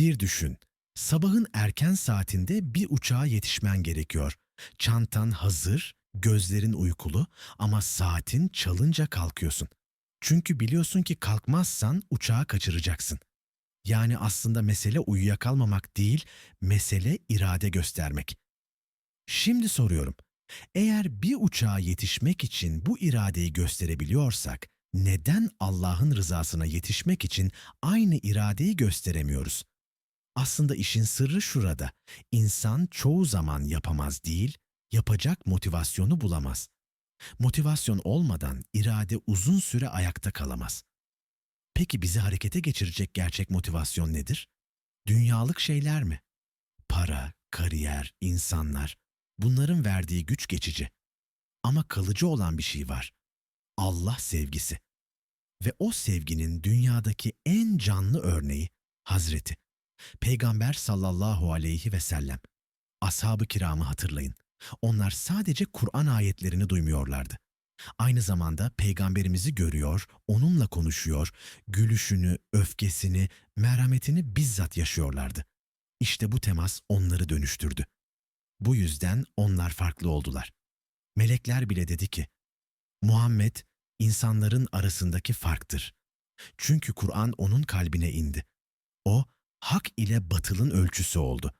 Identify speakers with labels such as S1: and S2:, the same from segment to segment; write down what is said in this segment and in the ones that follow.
S1: Bir düşün. Sabahın erken saatinde bir uçağa yetişmen gerekiyor. Çantan hazır, gözlerin uykulu ama saatin çalınca kalkıyorsun. Çünkü biliyorsun ki kalkmazsan uçağı kaçıracaksın. Yani aslında mesele uyuyakalmamak değil, mesele irade göstermek. Şimdi soruyorum. Eğer bir uçağa yetişmek için bu iradeyi gösterebiliyorsak, neden Allah'ın rızasına yetişmek için aynı iradeyi gösteremiyoruz? Aslında işin sırrı şurada. İnsan çoğu zaman yapamaz değil, yapacak motivasyonu bulamaz. Motivasyon olmadan irade uzun süre ayakta kalamaz. Peki bizi harekete geçirecek gerçek motivasyon nedir? Dünyalık şeyler mi? Para, kariyer, insanlar. Bunların verdiği güç geçici. Ama kalıcı olan bir şey var. Allah sevgisi. Ve o sevginin dünyadaki en canlı örneği Hazreti Peygamber sallallahu aleyhi ve sellem. Ashab-ı kiramı hatırlayın. Onlar sadece Kur'an ayetlerini duymuyorlardı. Aynı zamanda peygamberimizi görüyor, onunla konuşuyor, gülüşünü, öfkesini, merhametini bizzat yaşıyorlardı. İşte bu temas onları dönüştürdü. Bu yüzden onlar farklı oldular. Melekler bile dedi ki, Muhammed insanların arasındaki farktır. Çünkü Kur'an onun kalbine indi. O, hak ile batılın ölçüsü oldu.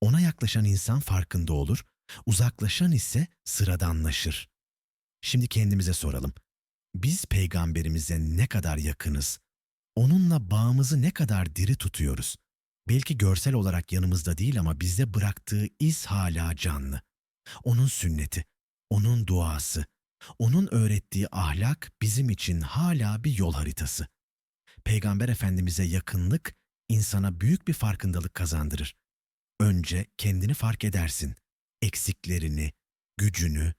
S1: Ona yaklaşan insan farkında olur, uzaklaşan ise sıradanlaşır. Şimdi kendimize soralım. Biz peygamberimize ne kadar yakınız? Onunla bağımızı ne kadar diri tutuyoruz? Belki görsel olarak yanımızda değil ama bizde bıraktığı iz hala canlı. Onun sünneti, onun duası, onun öğrettiği ahlak bizim için hala bir yol haritası. Peygamber Efendimiz'e yakınlık insana büyük bir farkındalık kazandırır. Önce kendini fark edersin. Eksiklerini, gücünü,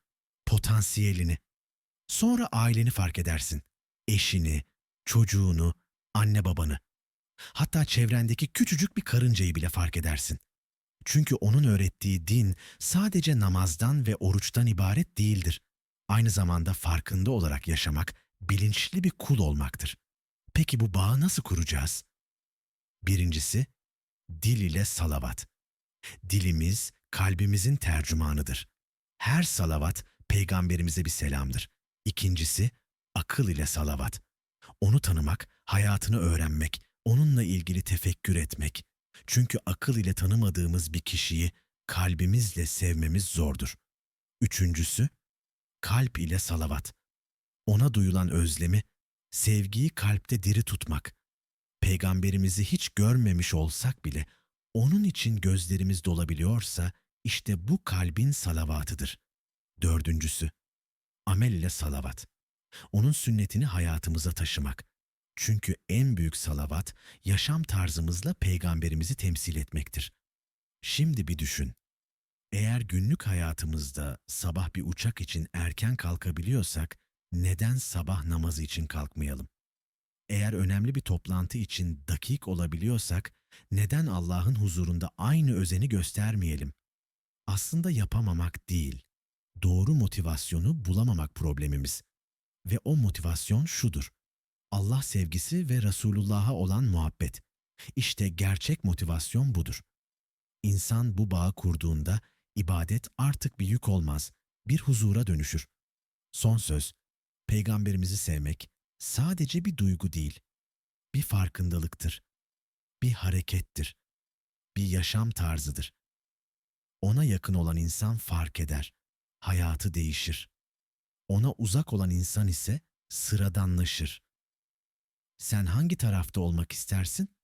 S1: potansiyelini. Sonra aileni fark edersin. Eşini, çocuğunu, anne babanı. Hatta çevrendeki küçücük bir karıncayı bile fark edersin. Çünkü onun öğrettiği din sadece namazdan ve oruçtan ibaret değildir. Aynı zamanda farkında olarak yaşamak, bilinçli bir kul olmaktır. Peki bu bağı nasıl kuracağız? Birincisi, dil ile salavat. Dilimiz, kalbimizin tercümanıdır. Her salavat, peygamberimize bir selamdır. İkincisi, akıl ile salavat. Onu tanımak, hayatını öğrenmek, onunla ilgili tefekkür etmek. Çünkü akıl ile tanımadığımız bir kişiyi kalbimizle sevmemiz zordur. Üçüncüsü, kalp ile salavat. Ona duyulan özlemi, sevgiyi kalpte diri tutmak. Peygamberimizi hiç görmemiş olsak bile onun için gözlerimiz dolabiliyorsa işte bu kalbin salavatıdır. Dördüncüsü, amel ile salavat. Onun sünnetini hayatımıza taşımak. Çünkü en büyük salavat yaşam tarzımızla peygamberimizi temsil etmektir. Şimdi bir düşün. Eğer günlük hayatımızda sabah bir uçak için erken kalkabiliyorsak neden sabah namazı için kalkmayalım? Eğer önemli bir toplantı için dakik olabiliyorsak neden Allah'ın huzurunda aynı özeni göstermeyelim? Aslında yapamamak değil, doğru motivasyonu bulamamak problemimiz. Ve o motivasyon şudur. Allah sevgisi ve Resulullah'a olan muhabbet. İşte gerçek motivasyon budur. İnsan bu bağı kurduğunda ibadet artık bir yük olmaz, bir huzura dönüşür. Son söz, peygamberimizi sevmek sadece bir duygu değil, bir farkındalıktır, bir harekettir, bir yaşam tarzıdır. Ona yakın olan insan fark eder, hayatı değişir. Ona uzak olan insan ise sıradanlaşır. Sen hangi tarafta olmak istersin?